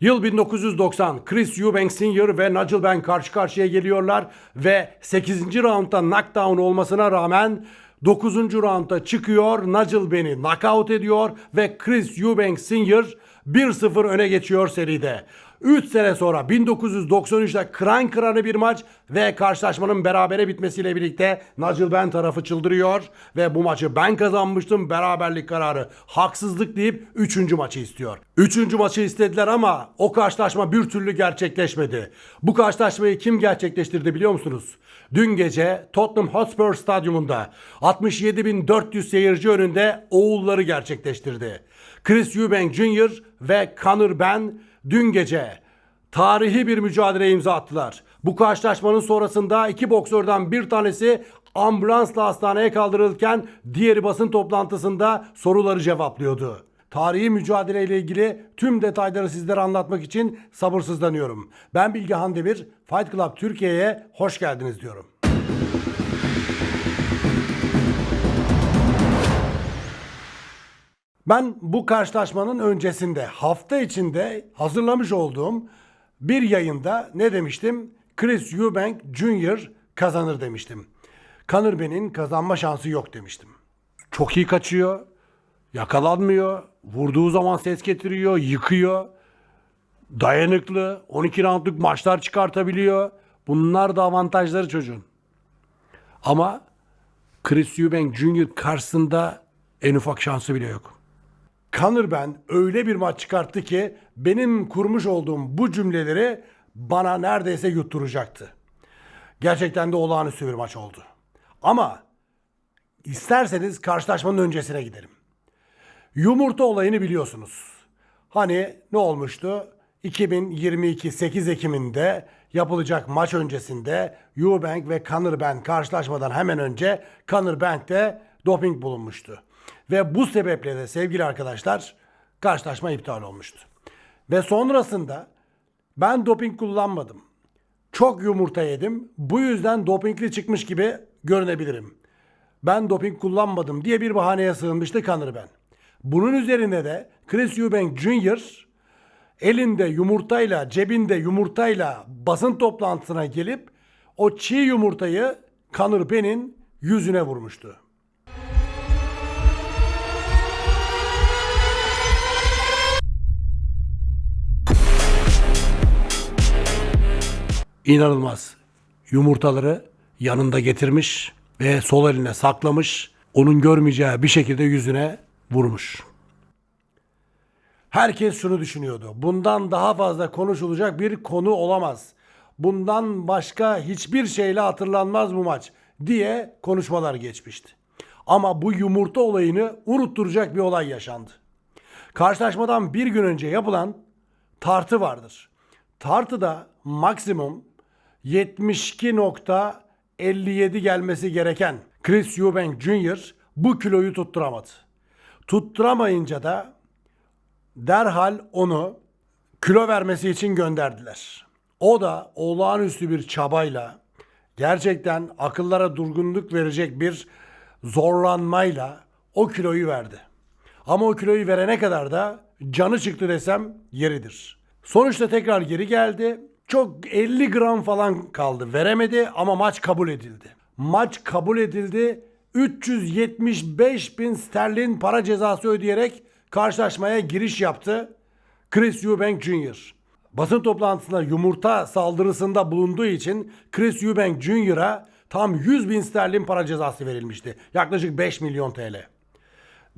Yıl 1990. Chris Eubank Sr. ve Nigel Benn karşı karşıya geliyorlar ve 8. roundda knockdown olmasına rağmen 9. roundda çıkıyor. Nigel Benn'i knockout ediyor ve Chris Eubank Sr. 1-0 öne geçiyor seride. 3 sene sonra 1993'te kıran kırana bir maç ve karşılaşmanın berabere bitmesiyle birlikte Nigel Benn tarafı çıldırıyor ve bu maçı ben kazanmıştım beraberlik kararı haksızlık deyip 3. maçı istiyor. 3. maçı istediler ama o karşılaşma bir türlü gerçekleşmedi. Bu karşılaşmayı kim gerçekleştirdi biliyor musunuz? Dün gece Tottenham Hotspur Stadyumunda 67.400 seyirci önünde oğulları gerçekleştirdi. Chris Eubank Jr. ve Conor Benn dün gece tarihi bir mücadele imza attılar. Bu karşılaşmanın sonrasında iki boksörden bir tanesi ambulansla hastaneye kaldırılırken diğeri basın toplantısında soruları cevaplıyordu. Tarihi mücadele ile ilgili tüm detayları sizlere anlatmak için sabırsızlanıyorum. Ben Bilgehan Demir, Fight Club Türkiye'ye hoş geldiniz diyorum. Ben bu karşılaşmanın öncesinde hafta içinde hazırlamış olduğum bir yayında ne demiştim? Chris Eubank Jr. kazanır demiştim. Conor Ben'in kazanma şansı yok demiştim. Çok iyi kaçıyor. Yakalanmıyor. Vurduğu zaman ses getiriyor. Yıkıyor. Dayanıklı. 12 roundluk maçlar çıkartabiliyor. Bunlar da avantajları çocuğun. Ama Chris Eubank Jr. karşısında en ufak şansı bile yok. Conor ben öyle bir maç çıkarttı ki benim kurmuş olduğum bu cümleleri bana neredeyse yutturacaktı. Gerçekten de olağanüstü bir maç oldu. Ama isterseniz karşılaşmanın öncesine gidelim. Yumurta olayını biliyorsunuz. Hani ne olmuştu? 2022 8 Ekim'inde yapılacak maç öncesinde Eubank ve Conor Ben karşılaşmadan hemen önce Conor Bank'te doping bulunmuştu. Ve bu sebeple de sevgili arkadaşlar karşılaşma iptal olmuştu. Ve sonrasında ben doping kullanmadım. Çok yumurta yedim. Bu yüzden dopingli çıkmış gibi görünebilirim. Ben doping kullanmadım diye bir bahaneye sığınmıştı Conor Ben. Bunun üzerine de Chris Eubank Jr. elinde yumurtayla, cebinde yumurtayla basın toplantısına gelip o çiğ yumurtayı Conor Ben'in yüzüne vurmuştu. İnanılmaz. Yumurtaları yanında getirmiş ve sol eline saklamış. Onun görmeyeceği bir şekilde yüzüne vurmuş. Herkes şunu düşünüyordu. Bundan daha fazla konuşulacak bir konu olamaz. Bundan başka hiçbir şeyle hatırlanmaz bu maç diye konuşmalar geçmişti. Ama bu yumurta olayını unutturacak bir olay yaşandı. Karşılaşmadan bir gün önce yapılan tartı vardır. Tartıda maksimum 72.57 gelmesi gereken Chris Eubank Jr. bu kiloyu tutturamadı. Tutturamayınca da derhal onu kilo vermesi için gönderdiler. O da olağanüstü bir çabayla gerçekten akıllara durgunluk verecek bir zorlanmayla o kiloyu verdi. Ama o kiloyu verene kadar da canı çıktı desem yeridir. Sonuçta tekrar geri geldi. Çok 50 gram falan kaldı. Veremedi ama maç kabul edildi. Maç kabul edildi. 375 bin sterlin para cezası ödeyerek karşılaşmaya giriş yaptı. Chris Eubank Jr. Basın toplantısında yumurta saldırısında bulunduğu için Chris Eubank Jr.'a tam 100 bin sterlin para cezası verilmişti. Yaklaşık 5 milyon TL.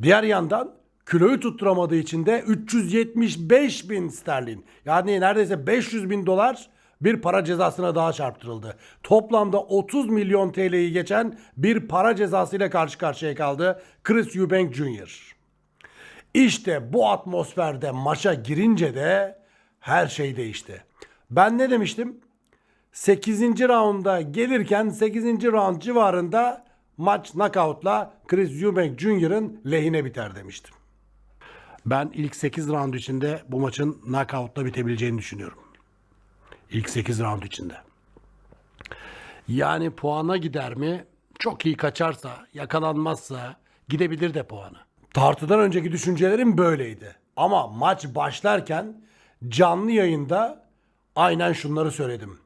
Diğer yandan kiloyu tutturamadığı için de 375 bin sterlin yani neredeyse 500 bin dolar bir para cezasına daha çarptırıldı. Toplamda 30 milyon TL'yi geçen bir para cezasıyla karşı karşıya kaldı Chris Eubank Jr. İşte bu atmosferde maça girince de her şey değişti. Ben ne demiştim? 8. raunda gelirken 8. round civarında maç knockoutla Chris Eubank Jr.'ın lehine biter demiştim. Ben ilk 8 round içinde bu maçın knockoutla bitebileceğini düşünüyorum. İlk 8 round içinde. Yani puana gider mi? Çok iyi kaçarsa, yakalanmazsa gidebilir de puanı. Tartıdan önceki düşüncelerim böyleydi. Ama maç başlarken canlı yayında aynen şunları söyledim.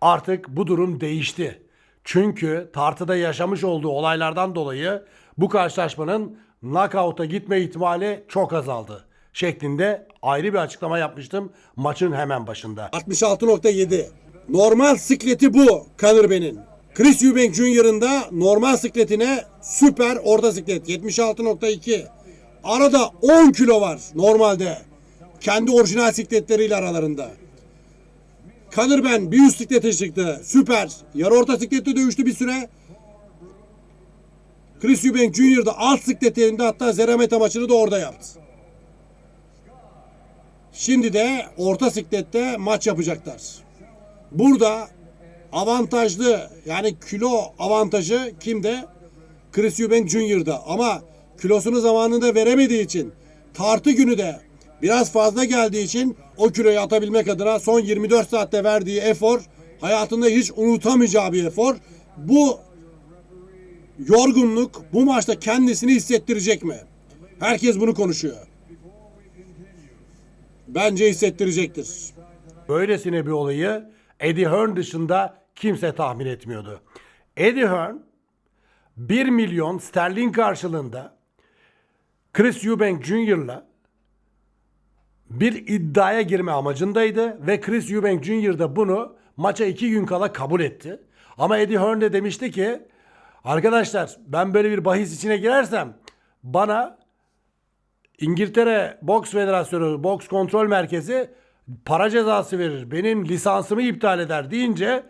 Artık bu durum değişti. Çünkü tartıda yaşamış olduğu olaylardan dolayı bu karşılaşmanın knockout'a gitme ihtimali çok azaldı. Şeklinde ayrı bir açıklama yapmıştım maçın hemen başında. 66.7. Normal sikleti bu Conor. Chris Eubank Jr.'ın da normal sikletine süper orta siklet 76.2. Arada 10 kilo var normalde. Kendi orijinal sikletleriyle aralarında. Conor Ben bir üst siklete çıktı. Süper. Yarı orta siklette dövüştü bir süre. Chris Eubank Jr. da alt sikletlerinde hatta Zerameta maçını da orada yaptı. Şimdi de orta siklette maç yapacaklar. Burada avantajlı yani kilo avantajı kimde? Chris Eubank Jr.'da ama kilosunu zamanında veremediği için tartı günü de biraz fazla geldiği için o kiloyu atabilmek adına son 24 saatte verdiği efor hayatında hiç unutamayacağı bir efor. Bu yorgunluk bu maçta kendisini hissettirecek mi? Herkes bunu konuşuyor. Bence hissettirecektir. Böylesine bir olayı Eddie Hearn dışında kimse tahmin etmiyordu. Eddie Hearn 1 milyon sterlin karşılığında Chris Eubank Jr.'la bir iddiaya girme amacındaydı ve Chris Eubank Jr. da bunu maça iki gün kala kabul etti. Ama Eddie Hearn de demişti ki arkadaşlar ben böyle bir bahis içine girersem bana İngiltere Boks Federasyonu Boks Kontrol Merkezi para cezası verir. Benim lisansımı iptal eder deyince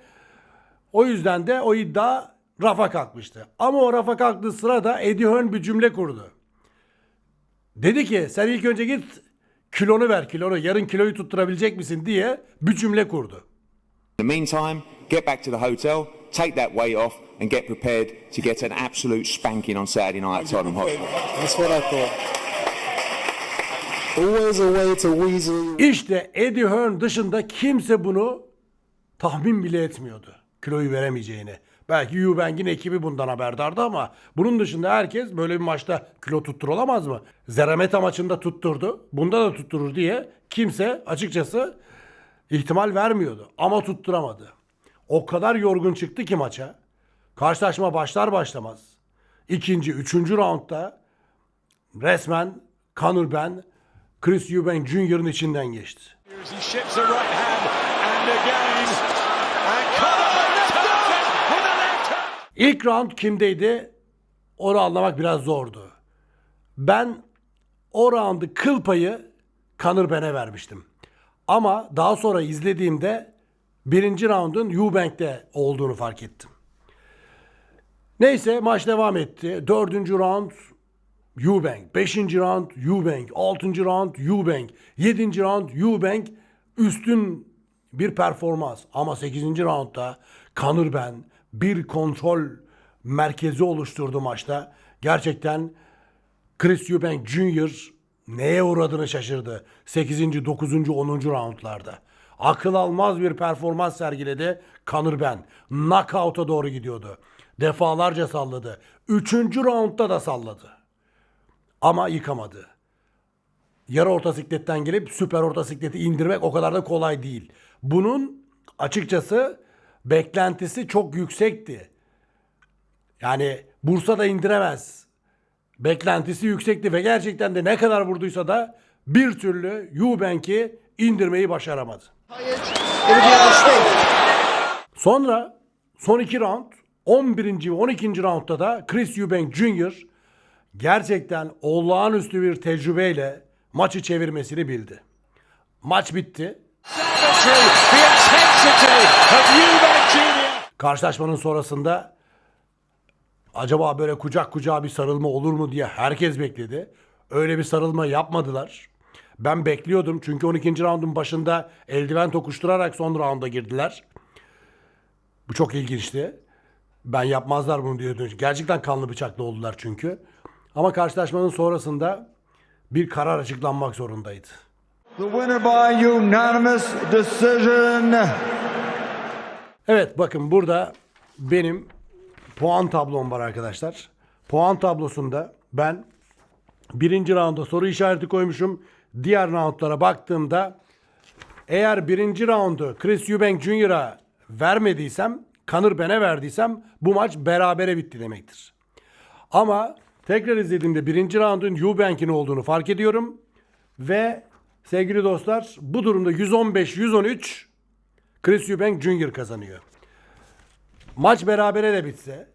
o yüzden de o iddia rafa kalkmıştı. Ama o rafa kalktığı sırada Eddie Hearn bir cümle kurdu. Dedi ki sen ilk önce git kilonu ver kilonu yarın kiloyu tutturabilecek misin diye bir cümle kurdu. In the meantime, get back to the hotel, take that weight off, and get prepared to get an absolute spanking on Saturday night at Tottenham Hotspur. That's what I thought. Always a way to weasel. İşte Eddie Hearn dışında kimse bunu tahmin bile etmiyordu. Kiloyu veremeyeceğini. Belki Eubank'in ekibi bundan haberdardı ama bunun dışında herkes böyle bir maçta kilo tutturulamaz mı? Zerameta maçında tutturdu. Bunda da tutturur diye kimse açıkçası ihtimal vermiyordu. Ama tutturamadı. O kadar yorgun çıktı ki maça. Karşılaşma başlar başlamaz. İkinci, üçüncü roundda resmen Conor Ben Chris Eubank Jr.'ın içinden geçti. İlk round kimdeydi? Onu anlamak biraz zordu. Ben o roundu kıl payı Conor Ben'e vermiştim. Ama daha sonra izlediğimde birinci roundun Eubank'te olduğunu fark ettim. Neyse maç devam etti. Dördüncü round Eubank. Beşinci round Eubank. Altıncı round Eubank. Yedinci round Eubank. Üstün bir performans. Ama sekizinci roundda Conor Ben bir kontrol merkezi oluşturdu maçta. Gerçekten Chris Eubank Jr. neye uğradığını şaşırdı. 8. 9. 10. roundlarda. Akıl almaz bir performans sergiledi Conor Ben. Knockout'a doğru gidiyordu. Defalarca salladı. 3. roundda da salladı. Ama yıkamadı. Yarı orta sikletten gelip süper orta sikleti indirmek o kadar da kolay değil. Bunun açıkçası beklentisi çok yüksekti. Yani Bursa'da indiremez. Beklentisi yüksekti ve gerçekten de ne kadar vurduysa da bir türlü Eubank'i indirmeyi başaramadı. Sonra son iki round 11. ve 12. roundda da Chris Eubank Jr. gerçekten olağanüstü bir tecrübeyle maçı çevirmesini bildi. Maç bitti. Karşılaşmanın sonrasında acaba böyle kucak kucağa bir sarılma olur mu diye herkes bekledi. Öyle bir sarılma yapmadılar. Ben bekliyordum çünkü 12. roundun başında eldiven tokuşturarak son rounda girdiler. Bu çok ilginçti. Ben yapmazlar bunu düşündüm. Gerçekten kanlı bıçaklı oldular çünkü. Ama karşılaşmanın sonrasında bir karar açıklanmak zorundaydı. The winner by unanimous decision. Evet bakın burada benim puan tablom var arkadaşlar. Puan tablosunda ben birinci rounda soru işareti koymuşum. Diğer roundlara baktığımda Eğer birinci roundu Chris Eubank Jr.'a vermediysem, Conor Ben'e verdiysem bu maç berabere bitti demektir. Ama tekrar izlediğimde birinci roundun Eubank'in olduğunu fark ediyorum. Ve sevgili dostlar bu durumda 115-113 Chris Eubank Jr. kazanıyor. Maç berabere de bitse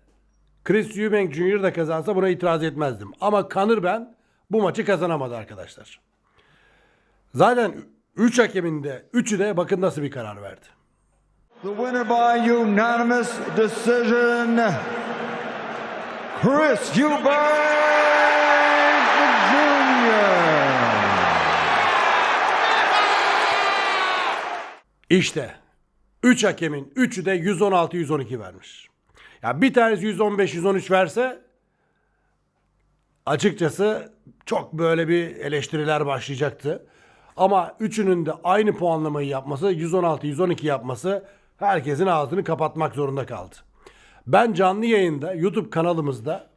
Chris Eubank Jr. da kazansa buna itiraz etmezdim. Ama Conor Ben bu maçı kazanamadı arkadaşlar. Zaten 3 hakemin de 3'ü de bakın nasıl bir karar verdi. The winner by unanimous decision, Chris Eubank Jr. İşte 3 hakemin 3'ü de 116-112 vermiş. Ya bir tanesi 115-113 verse açıkçası çok böyle bir eleştiriler başlayacaktı. Ama üçünün de aynı puanlamayı yapması, 116-112 yapması herkesin ağzını kapatmak zorunda kaldı. Ben canlı yayında YouTube kanalımızda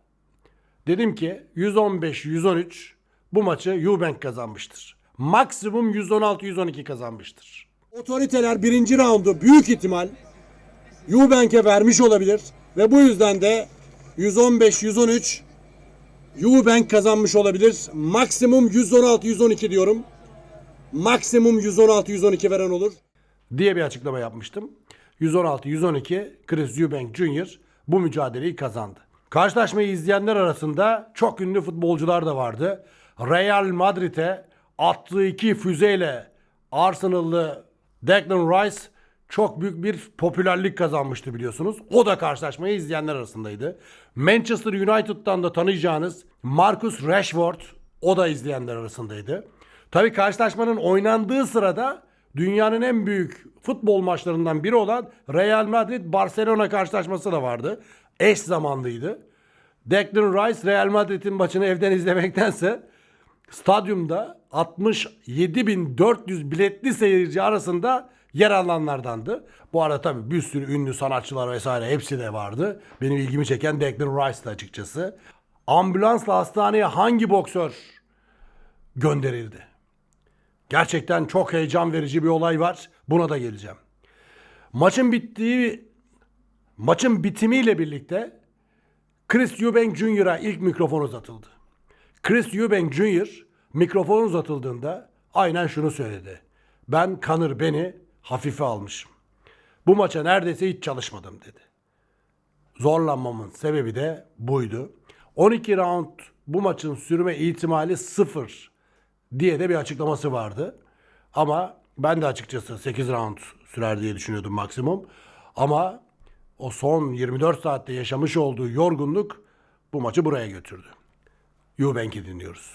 dedim ki 115-113 bu maçı Eubank kazanmıştır. Maksimum 116-112 kazanmıştır. Otoriteler birinci raundu büyük ihtimal Eubank'e vermiş olabilir ve bu yüzden de 115-113 Eubank kazanmış olabilir. Maksimum 116-112 diyorum. Maksimum 116-112 veren olur. Diye bir açıklama yapmıştım. 116-112 Chris Eubank Jr. bu mücadeleyi kazandı. Karşılaşmayı izleyenler arasında çok ünlü futbolcular da vardı. Real Madrid'e attığı iki füzeyle Arsenal'lı Declan Rice çok büyük bir popülerlik kazanmıştı biliyorsunuz. O da karşılaşmayı izleyenler arasındaydı. Manchester United'dan da tanıyacağınız Marcus Rashford o da izleyenler arasındaydı. Tabii karşılaşmanın oynandığı sırada dünyanın en büyük futbol maçlarından biri olan Real Madrid Barcelona karşılaşması da vardı. Eş zamanlıydı. Declan Rice Real Madrid'in maçını evden izlemektense stadyumda 67.400 biletli seyirci arasında yer alanlardandı. Bu arada tabii bir sürü ünlü sanatçılar vesaire hepsi de vardı. Benim ilgimi çeken Declan Rice'dı açıkçası. Ambulansla hastaneye hangi boksör gönderildi? Gerçekten çok heyecan verici bir olay var. Buna da geleceğim. Maçın bittiği maçın bitimiyle birlikte Chris Eubank Jr.'a ilk mikrofon uzatıldı. Chris Eubank Jr. mikrofon uzatıldığında aynen şunu söyledi. Ben Conor beni hafife almışım. Bu maça neredeyse hiç çalışmadım dedi. Zorlanmamın sebebi de buydu. 12 round bu maçın sürme ihtimali sıfır diye de bir açıklaması vardı. Ama ben de açıkçası 8 round sürer diye düşünüyordum maksimum. Ama o son 24 saatte yaşamış olduğu yorgunluk bu maçı buraya götürdü. Eubank'i dinliyoruz.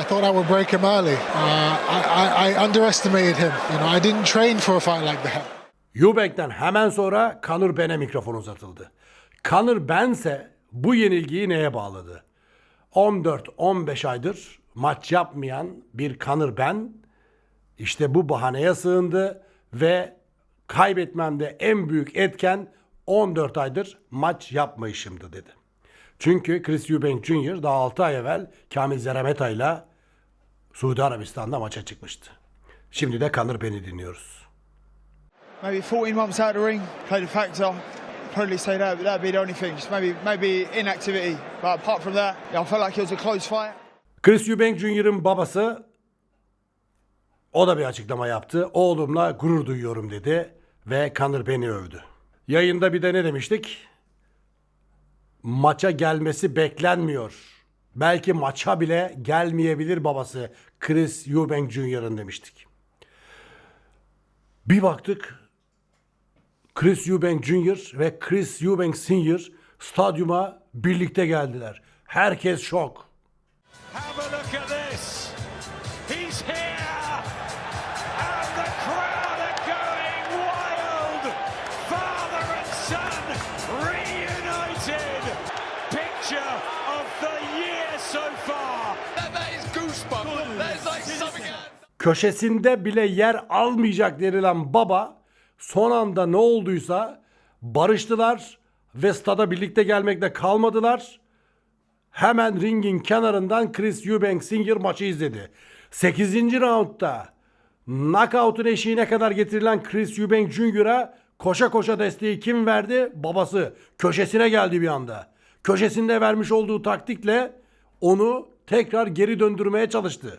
I thought I would break him early. Uh, I, I, I underestimated him. You know, I didn't train for a fight like that. Eubank'ten hemen sonra Conor Ben'e mikrofon uzatıldı. Conor Ben'se bu yenilgiyi neye bağladı? 14-15 aydır maç yapmayan bir Conor Ben işte bu bahaneye sığındı ve kaybetmemde en büyük etken 14 aydır maç yapmayışımdı dedi. Çünkü Chris Eubank Jr. daha 6 ay evvel Kamil Zeremeta ile Suudi Arabistan'da maça çıkmıştı. Şimdi de Conor Ben'i dinliyoruz. maybe 14 months out of the ring, played a factor. Probably say that, but that'd be the only thing. Just maybe maybe inactivity. But apart from that, yeah, I felt like it was a close fight. Chris Eubank Jr.'ın babası o da bir açıklama yaptı. Oğlumla gurur duyuyorum dedi ve Conor Ben'i övdü. Yayında bir de ne demiştik? Maça gelmesi beklenmiyor. Belki maça bile gelmeyebilir babası Chris Eubank Jr.'ın demiştik. Bir baktık Chris Eubank Jr. ve Chris Eubank Sr. stadyuma birlikte geldiler. Herkes şok. Have a look at this. He's here. And the crowd are going wild. Father and son reunited. Picture of the year so far. That is goosebumps. That is like something else. köşesinde bile yer almayacak denilen baba son anda ne olduysa barıştılar ve stada birlikte gelmekte kalmadılar. Hemen ringin kenarından Chris Eubank Singer maçı izledi. 8. roundda knockout'un eşiğine kadar getirilen Chris Eubank Jr.'a koşa koşa desteği kim verdi? Babası. Köşesine geldi bir anda. Köşesinde vermiş olduğu taktikle onu tekrar geri döndürmeye çalıştı.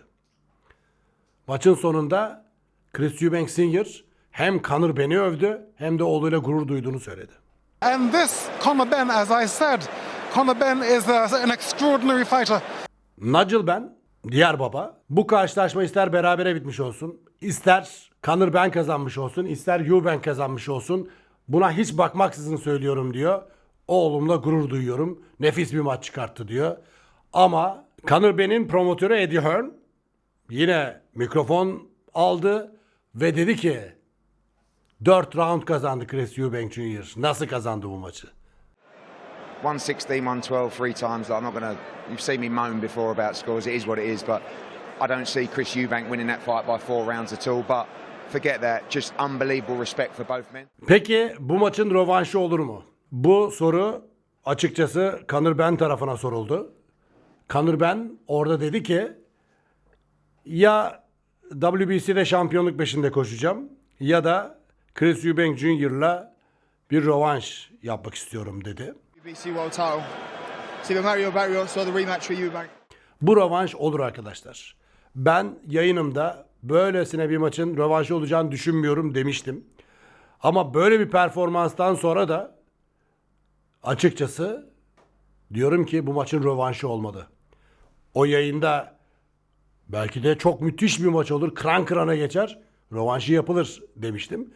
Maçın sonunda Chris Eubank Sr. hem Conor Ben'i övdü hem de oğluyla gurur duyduğunu söyledi. And this, Conor Ben, as I said, Conor Ben is an extraordinary fighter. Nigel Ben, diğer baba. Bu karşılaşma ister berabere bitmiş olsun, ister Conor Ben kazanmış olsun, ister Eubank kazanmış olsun. Buna hiç bakmaksızın söylüyorum diyor. Oğlumla gurur duyuyorum. Nefis bir maç çıkarttı diyor. Ama Conor Ben'in promotörü Eddie Hearn yine mikrofon aldı ve dedi ki 4 round kazandı Chris Eubank Jr. Nasıl kazandı bu maçı? 116, 112, three times. I'm not going to. You've seen me moan before about scores. It is what it is. But I don't see Chris Eubank winning that fight by four rounds at all. But forget that. Just unbelievable respect for both men. Peki bu maçın rövanşı olur mu? Bu soru açıkçası Conor Ben tarafına soruldu. Conor Ben orada dedi ki ya WBC'de şampiyonluk peşinde koşacağım ya da Chris Eubank Jr.'la bir rövanş yapmak istiyorum dedi. Bu rövanş olur arkadaşlar. Ben yayınımda böylesine bir maçın rövanşı olacağını düşünmüyorum demiştim. Ama böyle bir performanstan sonra da açıkçası diyorum ki bu maçın rövanşı olmadı. O yayında belki de çok müthiş bir maç olur. Kran kırana geçer. Rövanşı yapılır demiştim.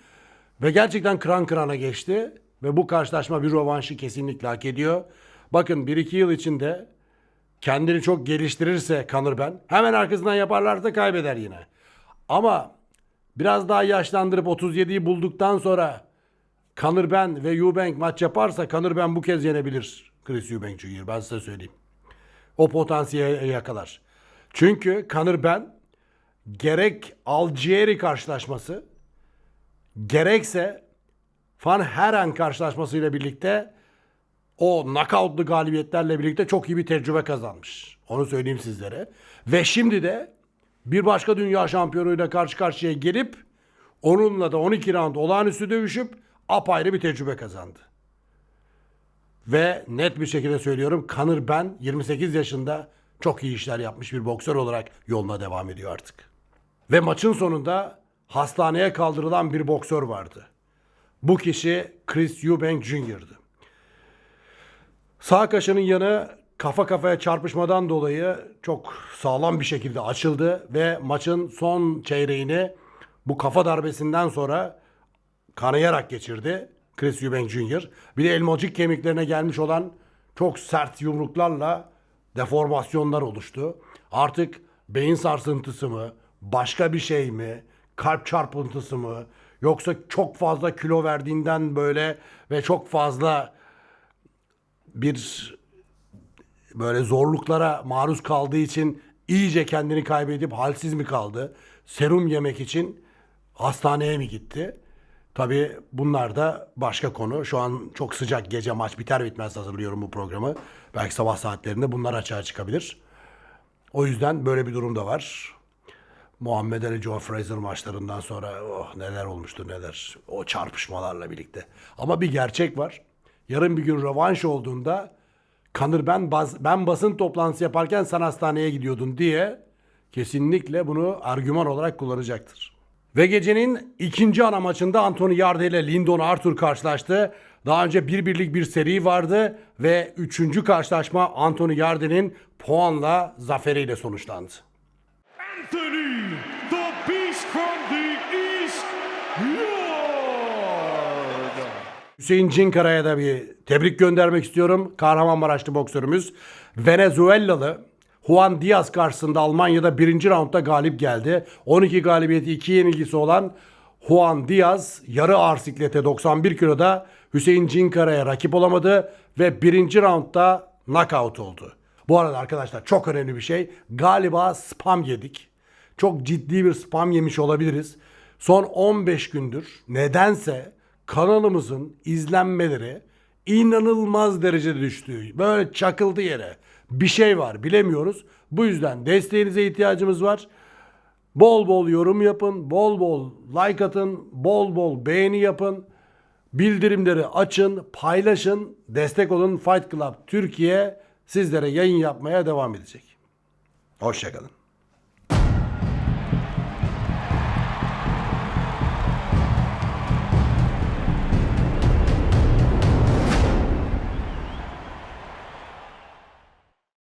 Ve gerçekten kran kırana geçti. Ve bu karşılaşma bir rövanşı kesinlikle hak ediyor. Bakın 1-2 yıl içinde kendini çok geliştirirse Conor Ben hemen arkasından yaparlarsa kaybeder yine. Ama biraz daha yaşlandırıp 37'yi bulduktan sonra Conor Ben ve Eubank maç yaparsa Conor Ben bu kez yenebilir Chris Eubank Jr. Ben size söyleyeyim. O potansiyeli yakalar. Çünkü Conor Ben gerek Algieri karşılaşması gerekse Van Heren karşılaşmasıyla birlikte o knockoutlu galibiyetlerle birlikte çok iyi bir tecrübe kazanmış. Onu söyleyeyim sizlere. Ve şimdi de bir başka dünya şampiyonuyla karşı karşıya gelip onunla da 12 round olağanüstü dövüşüp apayrı bir tecrübe kazandı. Ve net bir şekilde söylüyorum Conor Ben 28 yaşında çok iyi işler yapmış bir boksör olarak yoluna devam ediyor artık. Ve maçın sonunda hastaneye kaldırılan bir boksör vardı. Bu kişi Chris Eubank Jr.'dı. Sağ kaşının yanı kafa kafaya çarpışmadan dolayı çok sağlam bir şekilde açıldı ve maçın son çeyreğini bu kafa darbesinden sonra kanayarak geçirdi Chris Eubank Jr. Bir de elmacık kemiklerine gelmiş olan çok sert yumruklarla deformasyonlar oluştu. Artık beyin sarsıntısı mı, başka bir şey mi, kalp çarpıntısı mı, yoksa çok fazla kilo verdiğinden böyle ve çok fazla bir böyle zorluklara maruz kaldığı için iyice kendini kaybedip halsiz mi kaldı? Serum yemek için hastaneye mi gitti? Tabii bunlar da başka konu. Şu an çok sıcak gece maç biter bitmez hazırlıyorum bu programı. Belki sabah saatlerinde bunlar açığa çıkabilir. O yüzden böyle bir durum da var. Muhammed Ali Joe Fraser maçlarından sonra oh neler olmuştu neler. O çarpışmalarla birlikte. Ama bir gerçek var. Yarın bir gün rövanş olduğunda Kanır ben bas, ben basın toplantısı yaparken sen hastaneye gidiyordun diye kesinlikle bunu argüman olarak kullanacaktır. Ve gecenin ikinci ana maçında Anthony Yarde ile Lyndon Arthur karşılaştı. Daha önce bir birlik bir seri vardı ve üçüncü karşılaşma Anthony Yarde'nin puanla zaferiyle sonuçlandı. From the east, Lord. Hüseyin Cinkara'ya da bir tebrik göndermek istiyorum. Kahramanmaraşlı boksörümüz. Venezuelalı Juan Diaz karşısında Almanya'da birinci roundda galip geldi. 12 galibiyeti 2 yenilgisi olan Juan Diaz yarı ağır siklete 91 kiloda Hüseyin Cinkara'ya rakip olamadı ve birinci roundda knockout oldu. Bu arada arkadaşlar çok önemli bir şey. Galiba spam yedik. Çok ciddi bir spam yemiş olabiliriz. Son 15 gündür nedense kanalımızın izlenmeleri inanılmaz derecede düştü. Böyle çakıldı yere. Bir şey var bilemiyoruz. Bu yüzden desteğinize ihtiyacımız var. Bol bol yorum yapın, bol bol like atın, bol bol beğeni yapın. Bildirimleri açın, paylaşın, destek olun. Fight Club Türkiye sizlere yayın yapmaya devam edecek. Hoşçakalın.